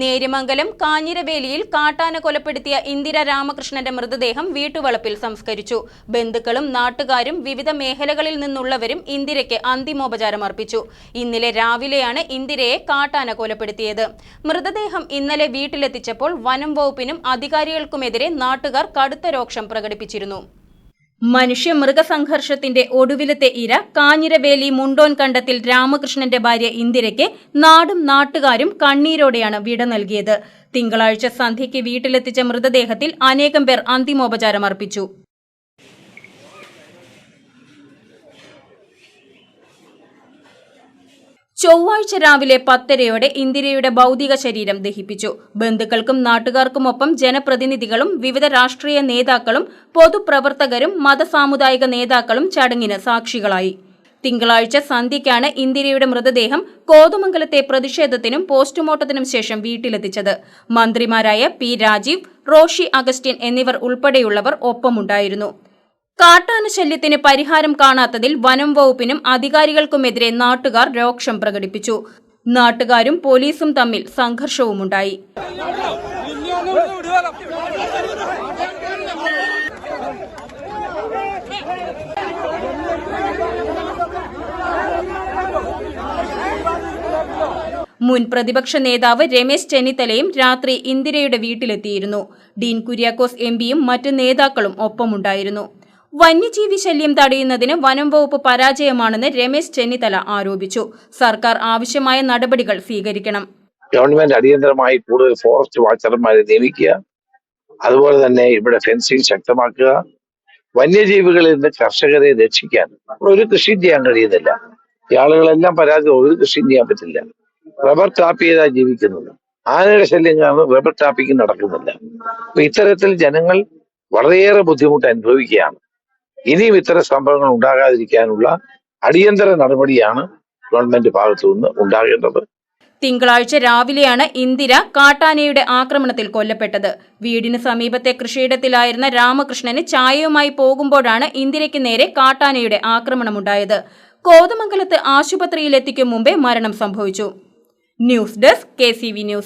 നേര്യമംഗലം കാഞ്ഞിരവേലിയിൽ കാട്ടാന കൊലപ്പെടുത്തിയ ഇന്ദിര രാമകൃഷ്ണന്റെ മൃതദേഹം വീട്ടുവളപ്പിൽ സംസ്കരിച്ചു. ബന്ധുക്കളും നാട്ടുകാരും വിവിധ മേഖലകളിൽ നിന്നുള്ളവരും ഇന്ദിരയ്ക്ക് അന്തിമോപചാരം അർപ്പിച്ചു. ഇന്നലെ രാവിലെയാണ് ഇന്ദിരയെ കാട്ടാന കൊലപ്പെടുത്തിയത്. മൃതദേഹം ഇന്നലെ വീട്ടിലെത്തിച്ചപ്പോൾ വനം വകുപ്പിനും അധികാരികൾക്കുമെതിരെ നാട്ടുകാർ കടുത്ത രോക്ഷം പ്രകടിപ്പിച്ചിരുന്നു. മനുഷ്യ മൃഗസംഘർഷത്തിന്റെ ഒടുവിലത്തെ ഇര കാഞ്ഞിരവേലി മുണ്ടോൻ കണ്ടത്തിൽ രാമകൃഷ്ണന്റെ ഭാര്യ ഇന്ദിരയ്ക്ക് നാടും നാട്ടുകാരും കണ്ണീരോടെയാണ് വിട നൽകിയത്. തിങ്കളാഴ്ച സന്ധ്യയ്ക്ക് വീട്ടിലെത്തിച്ച മൃതദേഹത്തിൽ അനേകം പേർ അന്തിമോപചാരം അർപ്പിച്ചു ചൊവ്വാഴ്ച രാവിലെ പത്തരയോടെ ഇന്ദിരയുടെ ഭൗതിക ശരീരം ദഹിപ്പിച്ചു. ബന്ധുക്കൾക്കും നാട്ടുകാർക്കുമൊപ്പം ജനപ്രതിനിധികളും വിവിധ രാഷ്ട്രീയ നേതാക്കളും പൊതുപ്രവർത്തകരും മതസാമുദായിക നേതാക്കളും ചടങ്ങിന് സാക്ഷികളായി. തിങ്കളാഴ്ച സന്ധ്യയ്ക്കാണ് ഇന്ദിരയുടെ മൃതദേഹം കോതമംഗലത്തെ പ്രതിഷേധത്തിനും പോസ്റ്റ്മോർട്ടത്തിനും ശേഷം വീട്ടിലെത്തിച്ചത്. മന്ത്രിമാരായ പി രാജീവ് റോഷി അഗസ്റ്റിൻ എന്നിവർ ഉൾപ്പെടെയുള്ളവർ ഒപ്പമുണ്ടായിരുന്നു. കാട്ടാന ശല്യത്തിന് പരിഹാരം കാണാത്തതിൽ വനം വകുപ്പിനും അധികാരികൾക്കുമെതിരെ നാട്ടുകാർ രോക്ഷം പ്രകടിപ്പിച്ചു. നാട്ടുകാരും പോലീസും തമ്മിൽ സംഘർഷവുമുണ്ടായി. മുൻ പ്രതിപക്ഷ നേതാവ് രമേശ് ചെന്നിത്തലയും രാത്രി ഇന്ദിരയുടെ വീട്ടിലെത്തിയിരുന്നു. ഡീൻ കുര്യാക്കോസ് എം പിയും മറ്റ് നേതാക്കളും ഒപ്പമുണ്ടായിരുന്നു. വന്യജീവി ശല്യം തടയുന്നതിന് വനം വകുപ്പ് പരാജയമാണെന്ന് രമേശ് ചെന്നിത്തല ആരോപിച്ചു. സർക്കാർ ആവശ്യമായ നടപടികൾ സ്വീകരിക്കണം. ഗവൺമെന്റ് അടിയന്തരമായി കൂടുതൽ ഫോറസ്റ്റ് വാച്ചർമാരെ നിയമിക്കുക. അതുപോലെ തന്നെ ഇവിടെ ഫെൻസിങ് ശക്തമാക്കുക. വന്യജീവികളിൽ നിന്ന് കർഷകരെ രക്ഷിക്കാൻ ഒരു കൃഷിയും ചെയ്യാൻ കഴിയുന്നില്ല. ആളുകളെല്ലാം പരാതി ഒരു കൃഷിയും ചെയ്യാൻ പറ്റില്ല. റബ്ബർ ടാപ്പ് ചെയ്താ ജീവിക്കുന്നത്. ആനയുടെ ശല്യം കാരണം റബ്ബർ ടാപ്പിംഗ് നടക്കുന്നില്ല. അപ്പൊ ഇത്തരത്തിൽ ജനങ്ങൾ വളരെയേറെ ബുദ്ധിമുട്ട് അനുഭവിക്കുകയാണ്. ഇനിയും ഇത്തരം സംഭവങ്ങൾ ഉണ്ടാകാതിരിക്കാനുള്ള അടിയന്തര നടപടിയാണ് ഗവൺമെന്റ് ഭാഗത്തു നിന്ന് ഉണ്ടാകേണ്ടത്. തിങ്കളാഴ്ച രാവിലെയാണ് ഇന്ദിര കാട്ടാനയുടെ ആക്രമണത്തിൽ കൊല്ലപ്പെട്ടത്. വീടിന് സമീപത്തെ കൃഷിയിടത്തിലായിരുന്ന രാമകൃഷ്ണന് ചായയുമായി പോകുമ്പോഴാണ് ഇന്ദിരയ്ക്ക് നേരെ കാട്ടാനയുടെ ആക്രമണമുണ്ടായത്. കോതമംഗലത്ത് ആശുപത്രിയിലെത്തിക്കും മുമ്പേ മരണം സംഭവിച്ചു. News desk K news.